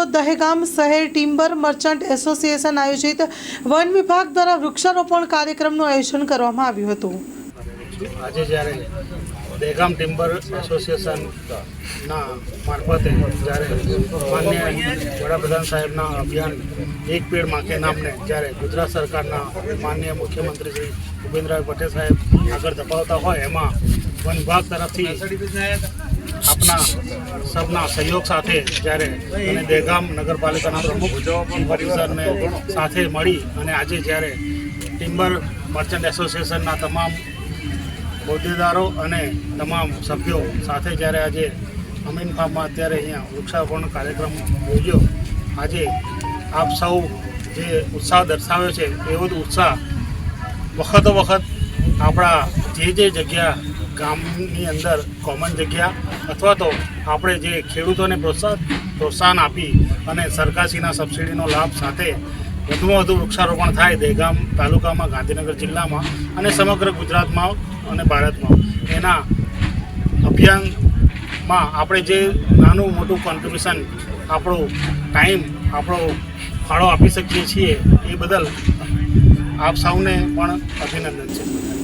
તો દહેગામ શહેર timber merchant association આયોજિત વન વિભાગ દ્વારા વૃક્ષારોપણ કાર્યક્રમનું આયોજન કરવામાં આવ્યું હતું. આજે જ્યારે દહેગામ ટિમ્બર એસોસિએશનના મારફતે જ્યારે માન્ય વડાપ્રધાન સાહેબના અભિયાન એક પેડ માકે નામને જ્યારે ગુજરાત સરકારના માન્ય મુખ્યમંત્રી શ્રી ભૂપેન્દ્રભાઈ પટેલ સાહેબ આગળ ધપાવતા હોય એમાં વન વિભાગ તરફથી આપના સબના સહયોગ સાથે જ્યારે અને દહેગામ નગરપાલિકાના પ્રમુખ પરિવારને સાથે મળી અને આજે જ્યારે ટિમ્બર મર્ચન્ટ એસોસિએશનના તમામ હોદ્દેદારો અને તમામ સભ્યો સાથે જ્યારે આજે અમીન ફાર્મમાં અત્યારે અહીંયા વૃક્ષારોપણ કાર્યક્રમ યોજ્યો, આજે આપ સૌ જે ઉત્સાહ દર્શાવ્યો છે, એવો જ ઉત્સાહ વખતો વખત આપણા જે જે જગ્યા ગામની અંદર કોમન જગ્યા અથવા તો આપણે જે ખેડૂતોને પ્રોત્સાહન પ્રોત્સાહન આપી અને સરકારશ્રીના સબસિડીનો લાભ સાથે વધુમાં વધુ વૃક્ષારોપણ થાય દહેગામ તાલુકામાં, ગાંધીનગર જિલ્લામાં અને સમગ્ર ગુજરાતમાં અને ભારતમાં. એના અભિયાનમાં આપણે જે નાનું મોટું કોન્ટ્રીબ્યુશન આપણો ટાઈમ આપણો ફાળો આપી શકીએ છીએ એ બદલ આપ સૌને પણ અભિનંદન છે.